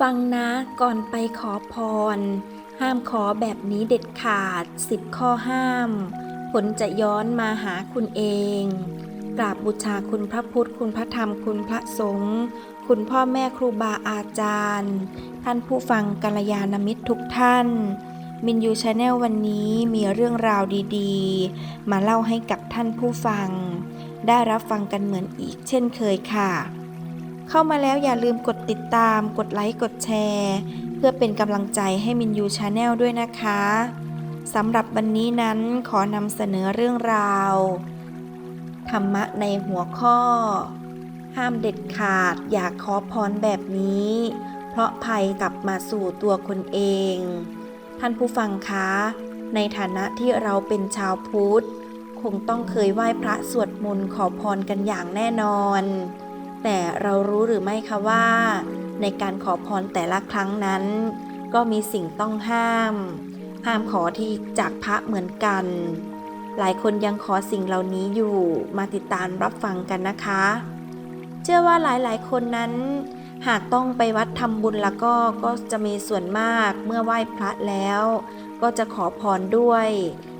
ฟังนะก่อนไปขอพร ห้ามขอแบบนี้เด็ดขาดสิข้อห้าม ผลจะย้อนมาหาคุณเอง กราบบูชาคุณพระพุทธ คุณพระธรรม คุณพระสงฆ์ คุณพ่อแม่ครูบาอาจารย์ ท่านผู้ฟังกัลยาณมิตรทุกท่าน มินยูชาแนลวันนี้มีเรื่องราวดีๆ มาเล่าให้กับท่านผู้ฟัง ได้รับฟังกันเหมือนอีกเช่นเคยค่ะ เข้ามาแล้วอย่าลืมกดติดตาม กดไลค์ กดแชร์ เพื่อเป็นกำลังใจให้มินยูชาแนลด้วยนะคะสำหรับวันนี้นั้นขอนำเสนอเรื่องราว ธรรมะในหัวข้อ ห้ามเด็ดขาดอย่าขอพรแบบนี้ เพราะภัยกลับมาสู่ตัวคนเอง ท่านผู้ฟังคะ ในฐานะที่เราเป็นชาวพุทธ คงต้องเคยไหว้พระสวดมนต์ขอพรกันอย่างแน่นอน แต่เรารู้หรือไม่คะว่า ในการขอพรแต่ละครั้งนั้น ก็มีสิ่งต้องห้าม ห้ามขอที่จากพระเหมือนกัน หลายคนยังขอสิ่งเหล่านี้อยู่มาติดตามรับฟังกันนะคะ เชื่อว่าหลายๆคนนั้น หากต้องไปวัดทำบุญแล้วก็ก็จะมีส่วนมากเมื่อไหว้พระแล้ว ก็จะขอพรด้วย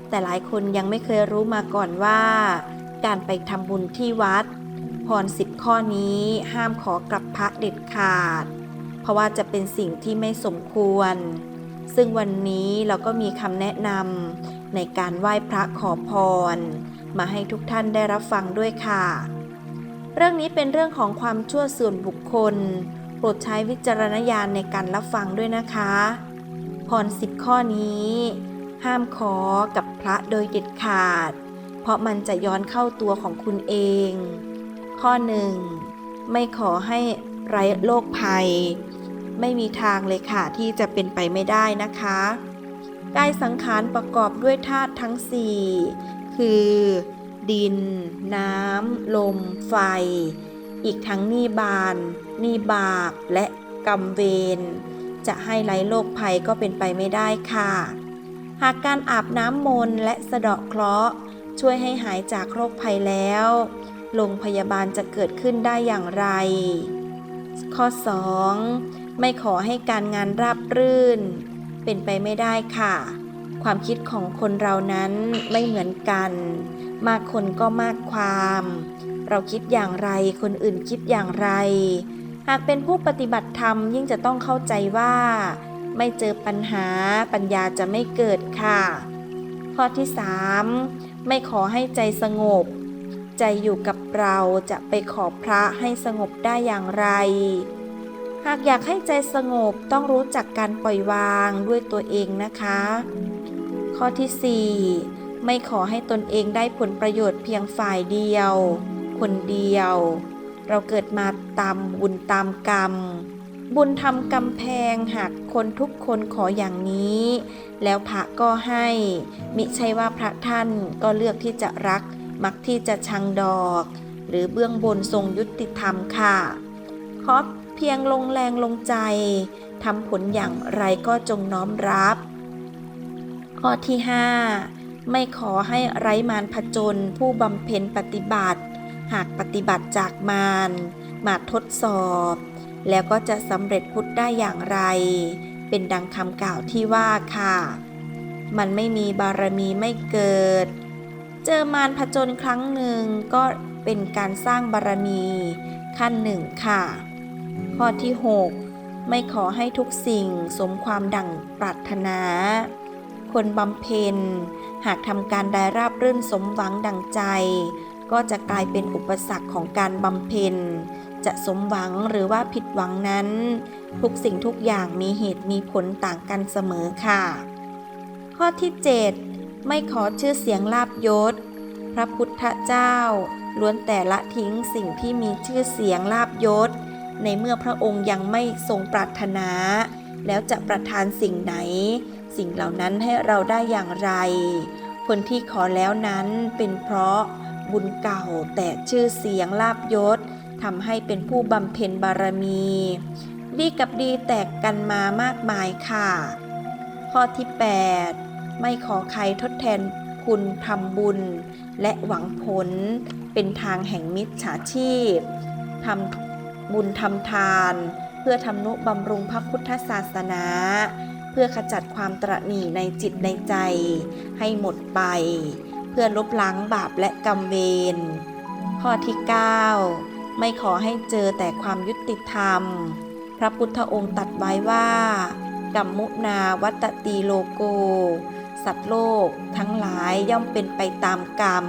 แต่หลายคนยังไม่เคยรู้มาก่อนว่า การไปทำบุญที่วัด พรสิบข้อนี้ห้ามขอกลับพระเด็ดขาด เพราะว่าจะเป็นสิ่งที่ไม่สมควร ซึ่งวันนี้เราก็มีคำแนะนำในการไหว้พระขอพร มาให้ทุกท่านได้รับฟังด้วยค่ะ เรื่องนี้เป็นเรื่องของความชั่วส่วนบุคคล โปรดใช้วิจารณญาณในการรับฟังด้วยนะคะ พรสิบข้อนี้ ห้ามขอกับพระโดยเด็ดขาด เพราะมันจะย้อนเข้าตัวของคุณเอง ข้อหนึ่งไม่ขอให้ไร้โรคภัย ไม่มีทางเลยค่ะที่จะเป็นไปไม่ได้นะคะกายสังขารประกอบด้วยธาตุทั้ง4คือ ดิน น้ำ ลม ไฟ อีกทั้งนิบานนิบากและกรรมเวรจะให้ไร้โรคภัยก็เป็นไปไม่ได้ค่ะ หากการอาบน้ำมนต์และสะเดาะเคราะห์ช่วยให้หายจากโรคภัยแล้ว โรงพยาบาลจะเกิดขึ้นได้อย่างไร ข้อ 2. ไม่ขอให้การงานราบรื่น เป็นไปไม่ได้ค่ะ ความคิดของคนเรานั้นไม่เหมือนกัน มากคนก็มากความ เราคิดอย่างไรคนอื่นคิดอย่างไร หากเป็นผู้ปฏิบัติธรรมยิ่งจะต้องเข้าใจว่า ไม่เจอปัญหาปัญญาจะไม่เกิดค่ะ ข้อที่ 3. ไม่ขอให้ใจสงบ ใจอยู่กับเราจะไปขอพระให้สงบได้อย่างไร หากอยากให้ใจสงบต้องรู้จักการปล่อยวางด้วยตัวเองนะคะ ข้อที่ 4 ไม่ขอให้ตนเองได้ผลประโยชน์เพียงฝ่ายเดียว คนเดียว เราเกิดมาตามบุญตามกรรม บุญทำกำแพงหากคนทุกคนขออย่างนี้ แล้วพระก็ให้ มิใช่ว่าพระท่านก็เลือกที่จะรัก มักที่จะชังดอก หรือเบื้องบนทรงยุติธรรมค่ะขอเพียงลงแรงลงใจทำผลอย่างไรก็จงน้อมรับ ข้อที่ 5 ไม่ขอให้ไร้มารผจญผู้บำเพ็ญปฏิบัติ หากปฏิบัติจากมารมาทดสอบ แล้วก็จะสำเร็จพุทธได้อย่างไร เป็นดังคำกล่าวที่ว่าค่ะ มันไม่มีบารมีไม่เกิด เจอมารผจญครั้งหนึ่งก็เป็นการสร้างบารมีขั้นหนึ่งค่ะ ข้อที่ 6 ไม่ขอให้ทุกสิ่งสมความดั่งปรารถนา คนบำเพ็ญ หากทำการได้ราบรื่นสมหวังดังใจ ก็จะกลายเป็นอุปสรรคของการบำเพ็ญ จะสมหวังหรือว่าผิดหวังนั้น ทุกสิ่งทุกอย่างมีเหตุมีผลต่างกันเสมอค่ะ ข้อที่ 7 ไม่ขอชื่อเสียงลาบยศ พระพุทธเจ้า ล้วนแต่ละทิ้งสิ่งที่มีชื่อเสียงลาบยศ ในเมื่อพระองค์ยังไม่ทรงปรารถนา แล้วจะประทานสิ่งไหน สิ่งเหล่านั้นให้เราได้อย่างไร คนที่ขอแล้วนั้นเป็นเพราะบุญเก่าแต่ชื่อเสียงลาบยศทำให้เป็นผู้บำเพ็ญบารมี ดีกับดีแตกกันมามากมายค่ะ ข้อที่ 8 ไม่ขอใครทดแทนคุณทำบุญ และหวังผลเป็นทางแห่งมิจฉาชีพทำบุญทำทาน เพื่อทำนุบำรุงพระพุทธศาสนา เพื่อขจัดความตระหนี่ในจิตในใจ ให้หมดไป เพื่อลบล้างบาปและกรรมเวรข้อที่ 9 ไม่ขอให้เจอแต่ความยุติธรรม พระพุทธองค์ตัดไว้ว่า กัมมุนาวัตตีโลโก สัตว์โลก ทั้งหลายย่อมเป็นไปตามกรรม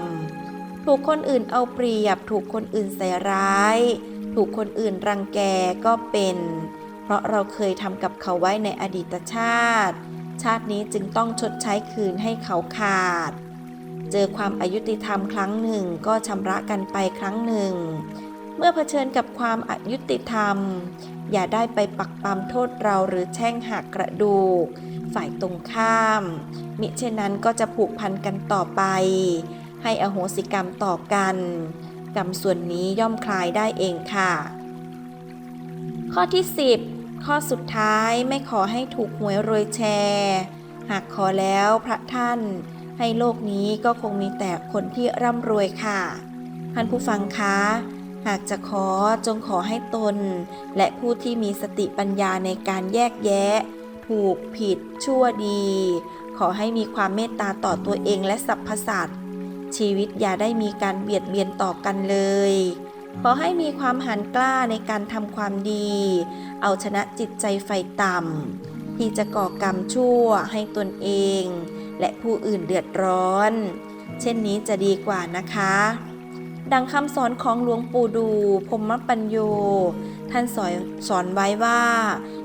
ถูกคนอื่นเอาเปรียบ ถูกคนอื่นใส่ร้าย ถูกคนอื่นรังแกก็เป็น เพราะเราเคยทำกับเขาไว้ในอดีตชาติ ชาตินี้จึงต้องชดใช้คืนให้เขาขาด เจอความอายุติธรรมครั้งหนึ่งก็ชำระกันไปครั้งหนึ่ง เมื่อเผชิญกับความอายุติธรรม อย่าได้ไปปักปามโทษเราหรือแช่งหักกระดูก ฝ่ายตรงข้าม มิเช่นนั้นก็จะผูกพันกันต่อไป ให้อโหสิกรรมต่อกัน กรรมส่วนนี้ย่อมคลายได้เองค่ะ ข้อที่ 10 ข้อสุดท้ายไม่ขอให้ถูกหวยรวยแชร์ หากขอแล้วพระท่าน ให้โลกนี้ก็คงมีแต่คนที่ร่ำรวยค่ะ ท่านผู้ฟังคะหากจะขอจงขอให้ตน และผู้ที่มีสติปัญญาในการแยกแยะ ถูกผิดชั่วดี ขอให้มีความเมตตาต่อตัวเองและสรรพสัตว์ชีวิตอย่าได้มีการเบียดเบียนต่อกันเลย ขอให้มีความหันกล้าในการทำความดี เอาชนะจิตใจไฟต่ำที่จะก่อกรรมชั่วให้ตนเอง และผู้อื่นเดือดร้อน เช่นนี้จะดีกว่านะคะ ดังคำสอนของหลวงปู่ดูพรมปัญโย ท่านสอนสอนไว้ว่า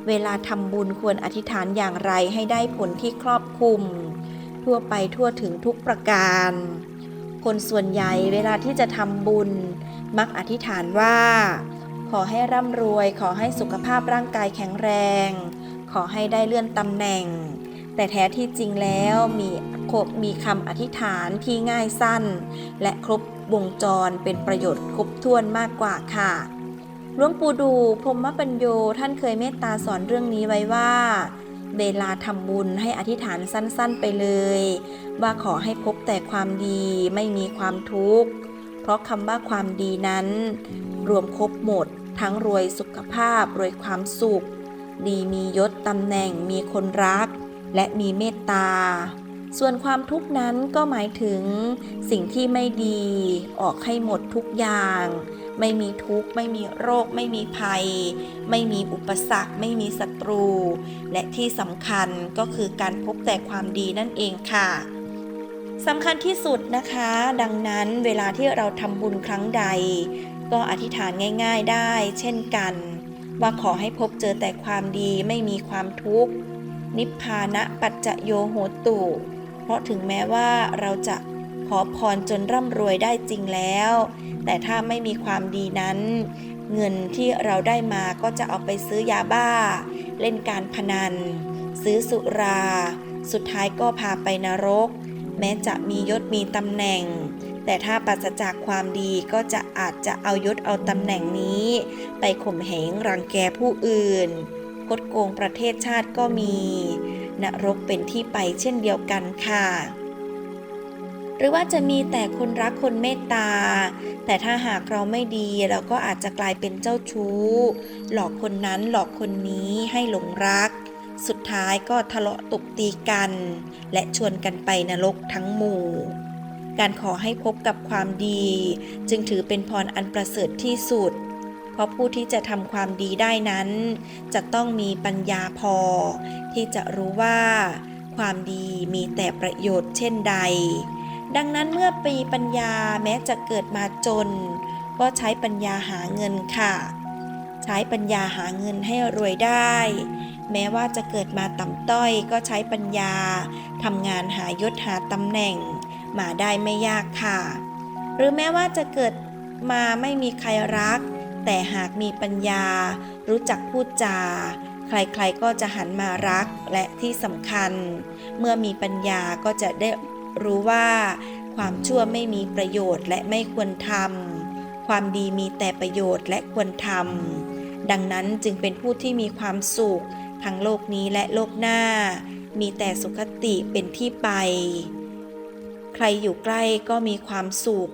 เวลาทำบุญควรอธิษฐานอย่างไรให้ได้ผลที่ครอบคลุม ทั่วไปทั่วถึงทุกประการ คนส่วนใหญ่เวลาที่จะทำบุญ มักอธิษฐานว่า ขอให้ร่ำรวย ขอให้สุขภาพร่างกายแข็งแรง ขอให้ได้เลื่อนตำแหน่ง แต่แท้ที่จริงแล้วมีคบมีคำอธิษฐานที่ง่ายสั้น และครบวงจรเป็นประโยชน์ครบถ้วนมากกว่าค่ะ หลวงปู่ดูพรหมปัญโยท่านเคยเมตตาสอนเรื่องนี้ไว้ว่า เวลาทำบุญให้อธิษฐานสั้นๆไปเลย ว่าขอให้พบแต่ความดีไม่มีความทุกข์ เพราะคำว่าความดีนั้น รวมครบหมด ทั้งรวยสุขภาพรวยความสุข ดีมียศตำแหน่งมีคนรัก และมีเมตตาส่วนความทุกข์นั้นก็หมายถึงสิ่งที่ไม่ดีออกให้หมดทุกอย่าง ไม่มีทุกข์ ไม่มีโรค ไม่มีภัย ไม่มีอุปสรรค ไม่มีศัตรู และที่สำคัญก็คือการพบแต่ความดีนั่นเองค่ะสำคัญที่สุดนะคะ ดังนั้นเวลาที่เราทำบุญครั้งใด ก็อธิษฐานง่ายๆได้ เช่นกัน ว่าขอให้พบเจอแต่ความดีไม่มีความทุกข์ นิพพานะปัจจโยโหตุ เพราะถึงแม้ว่าเราจะ ขอพรจนร่ำรวยได้จริงแล้ว แต่ถ้าไม่มีความดีนั้น เงินที่เราได้มาก็จะเอาไปซื้อยาบ้า เล่นการพนัน ซื้อสุรา สุดท้ายก็พาไปนรก แม้จะมียศมีตำแหน่ง แต่ถ้าปราศจากความดีก็จะอาจจะเอายศเอาตำแหน่งนี้ ไปข่มเหงรังแกผู้อื่น คดโกงประเทศชาติก็มี นรกเป็นที่ไปเช่นเดียวกันค่ะ หรือว่าจะมีแต่คนรักคนเมตตา แต่ถ้าหากเราไม่ดีเราก็อาจจะกลายเป็นเจ้าชู้ หลอกคนนั้นหลอกคนนี้ให้หลงรัก สุดท้ายก็ทะเลาะตบตีกัน และชวนกันไปนรกทั้งหมู่ การขอให้พบกับความดี จึงถือเป็นพรอันประเสริฐที่สุด เพราะผู้ที่จะทำความดีได้นั้น จะต้องมีปัญญาพอ ที่จะรู้ว่า ความดีมีแต่ประโยชน์เช่นใด ดังนั้นเมื่อปีปัญญาแม้จะเกิดมาจน ก็ใช้ปัญญาหาเงินค่ะ ใช้ปัญญาหาเงินให้รวยได้ แม้ว่าจะเกิดมาต่ำต้อย ก็ใช้ปัญญาทำงานหายศหาตำแหน่ง มาได้ไม่ยากค่ะ หรือแม้ว่าจะเกิดมาไม่มีใครรัก แต่หากมีปัญญา รู้จักพูดจา ใครๆก็จะหันมารักและที่สำคัญ เมื่อมีปัญญาก็จะได้ รู้ว่าความชั่วไม่มีประโยชน์และไม่ควรทำความดีมีแต่ประโยชน์และควรทำดังนั้นจึงเป็นผู้ที่มีความสุขทั้งโลกนี้และโลกหน้า มีแต่สุขติเป็นที่ไป ใครอยู่ใกล้ก็มีความสุข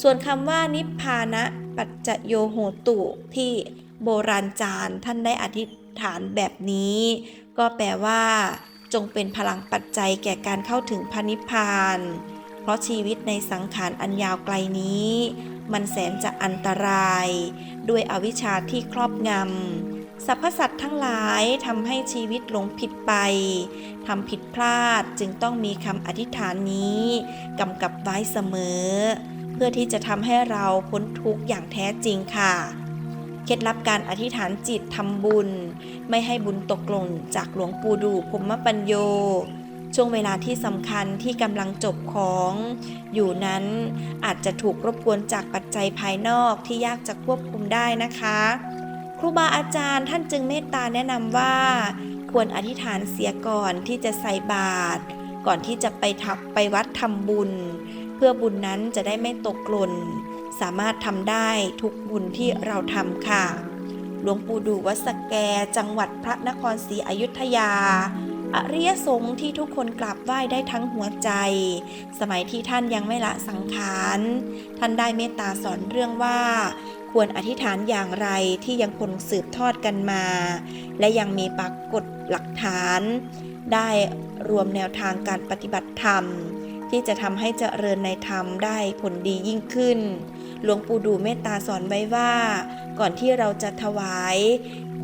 ส่วนคำว่านิพพานะปัจจโยโหตุที่โบราณจารย์ท่านได้อธิษฐานแบบนี้ ก็แปลว่า จงเป็นพลังปัจจัยแก่การเข้าถึงพระนิพพาน เพราะชีวิตในสังขารอันยาวไกลนี้ มันแสนจะอันตราย ด้วยอวิชชาที่ครอบงำสรรพสัตว์ทั้งหลายทำให้ชีวิตหลงผิดไปทำผิดพลาดจึงต้องมีคำอธิษฐานนี้กำกับไว้เสมอ เพื่อที่จะทำให้เราพ้นทุกข์อย่างแท้จริงค่ะ เคล็ดลับการอธิษฐานจิตทำบุญ ไม่ให้บุญตกหล่นจากหลวงปู่ดูพรหมปัญโย ช่วงเวลาที่สำคัญที่กำลังจบของ อยู่นั้นอาจจะถูกรบกวนจากปัจจัยภายนอกที่ยากจะควบคุมได้นะคะ ครูบาอาจารย์ท่านจึงเมตตาแนะนำว่า ควรอธิษฐานเสียก่อนที่จะใส่บาตรก่อนที่จะไปทับไปวัดทำบุญ เพื่อบุญนั้นจะได้ไม่ตกหล่น สามารถทำได้ทุกบุญที่เราทำค่ะ หลวงปู่ดูวัดสแกจังหวัดพระนครศรีอยุธยาอริยสงฆ์ที่ทุกคนกราบไหว้ได้ทั้งหัวใจ สมัยที่ท่านยังไม่ละสังขาร ท่านได้เมตตาสอนเรื่องว่า ควรอธิษฐานอย่างไรที่ยังคงสืบทอดกันมา และยังมีปรากฏหลักฐาน ได้รวมแนวทางการปฏิบัติธรรม ที่จะทำให้เจริญในธรรมได้ผลดียิ่งขึ้น หลวงปู่ดูเมตตาสอนไว้ว่า ก่อนที่เราจะถวาย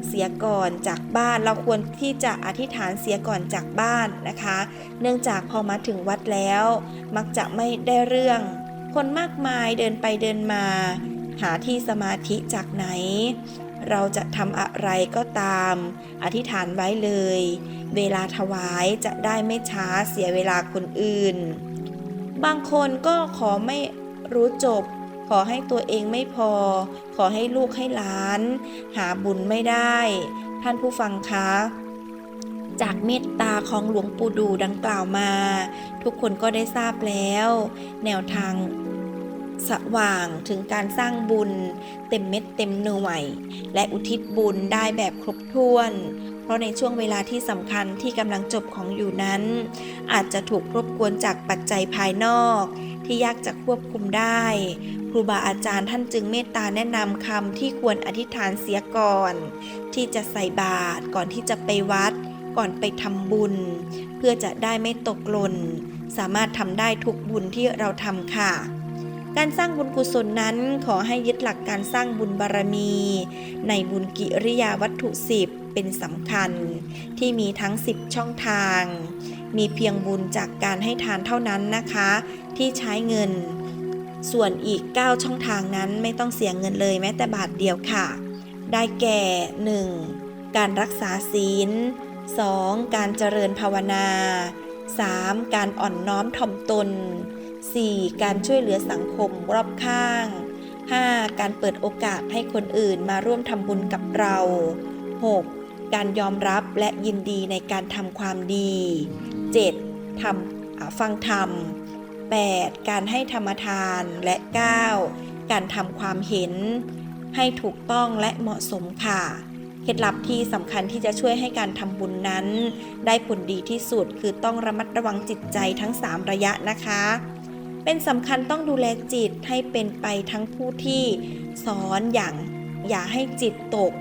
เสียก่อนจากบ้านเราควรที่จะอธิษฐานเสียก่อนจากบ้านนะคะ เนื่องจากพอมาถึงวัดแล้ว มักจะไม่ได้เรื่อง คนมากมายเดินไปเดินมา หาที่สมาธิจากไหน เราจะทำอะไรก็ตาม อธิษฐานไว้เลย เวลาถวายจะได้ไม่ช้าเสียเวลาคนอื่น บางคนก็ขอไม่รู้จบ ขอให้ตัวเองไม่พอ ขอให้ลูกให้หลาน หาบุญไม่ได้ ท่านผู้ฟังคะจากเมตตาของหลวงปู่ดูดังกล่าวมา ทุกคนก็ได้ทราบแล้ว แนวทางสว่างถึงการสร้างบุญ เต็มเม็ดเต็มหน่วย และอุทิศบุญได้แบบครบถ้วน เพราะในช่วงเวลาที่สำคัญที่กำลังจบของอยู่นั้น อาจจะถูกรบกวนจากปัจจัยภายนอก ที่ยากจะควบคุมได้ ครูบาอาจารย์ท่านจึงเมตตาแนะนำคำที่ควรอธิษฐานเสียก่อน ที่จะใส่บาตรก่อนที่จะไปวัด ก่อนไปทำบุญ เพื่อจะได้ไม่ตกหล่นสามารถทำได้ทุกบุญที่เราทำค่ะ การสร้างบุญกุศลนั้นขอให้ยึดหลักการสร้างบุญบารมี ในบุญกิริยาวัตถุสิบเป็นสำคัญ ที่มีทั้ง 10 ช่องทาง มีเพียงบุญจากการให้ทานเท่านั้นนะคะ ที่ใช้เงิน ส่วนอีก 9 ช่องทางนั้นไม่ต้องเสียเงินเลยแม้แต่บาทเดียวค่ะ ได้แก่ 1. การรักษาศีล 2. การเจริญภาวนา 3. การอ่อนน้อมถ่อมตน 4. การช่วยเหลือสังคมรอบข้าง 5. การเปิดโอกาสให้คนอื่นมาร่วมทำบุญกับเรา 6. การยอมรับและยินดีในการทำความดี 7. ทำฟังธรรม 8. การให้ธรรมทานและ 9. การทำความเห็น ให้ถูกต้องและเหมาะสมค่ะ เคล็ดลับที่สำคัญที่จะช่วยให้การทำบุญนั้น ได้ผลดีที่สุดคือต้องระมัดระวังจิตใจทั้ง 3 ระยะนะคะ เป็นสำคัญต้องดูแลจิตให้เป็นไปทั้งผู้ที่สอนอย่างอย่าให้จิตตก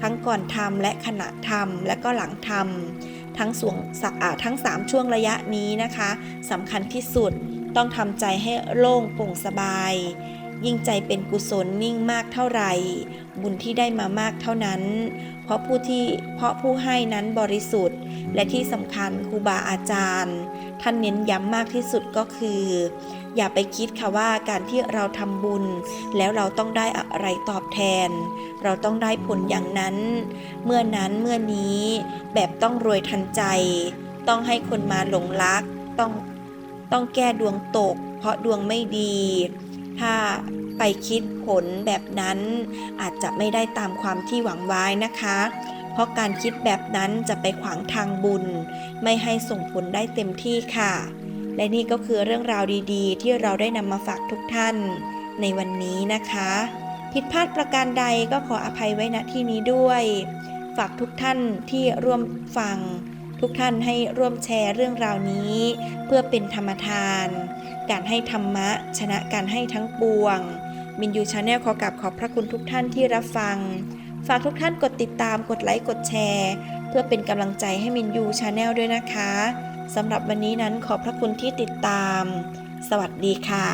ทั้งก่อนทำและขณะทำและก็หลังทำทั้งสวงสะอาทั้ง 3 ช่วงระยะนี้นะคะสำคัญที่สุด ต้องทำใจให้โล่งโปร่งสบาย ยิ่งใจเป็นกุศลนิ่งมากเท่าไหร่บุญที่ได้มามากเท่านั้น เพราะผู้ที่เพราะผู้ให้นั้นบริสุทธิ์ และที่สำคัญครูบาอาจารย์ ท่านเน้นย้ำมากที่สุดก็คือ อย่าไปคิดค่ะว่าการที่เราทำบุญ แล้วเราต้องได้อะไรตอบแทน เราต้องได้ผลอย่างนั้น เมื่อนั้นเมื่อนี้แบบต้องรวยทันใจ ต้องให้คนมาหลงรักต้อง ต้องแก้ดวงตก เพราะดวงไม่ดี ถ้าไปคิดผลแบบนั้น อาจจะไม่ได้ตามความที่หวังไว้นะคะ เพราะการคิดแบบนั้นจะไปขวางทางบุญ ไม่ให้ส่งผลได้เต็มที่ค่ะ และนี่ก็คือเรื่องราวดีๆ ที่เราได้นำมาฝากทุกท่าน ในวันนี้นะคะ ผิดพลาดประการใดก็ขออภัยไว้ณที่นี้ด้วย ฝากทุกท่านที่ร่วมฟัง ทุกท่านให้ร่วมแชร์เรื่องราวนี้ เพื่อเป็นธรรมทาน การให้ธรรมะ ชนะการให้ทั้งปวงมินยูชาแนลขอกราบขอบพระคุณทุกท่านที่รับฟัง ฝากทุกท่านกดติดตามกดไลค์กดแชร์ เพื่อเป็นกำลังใจให้มินยูชาแนลด้วยนะคะสำหรับวันนี้นั้นขอบพระคุณที่ติดตาม สวัสดีค่ะ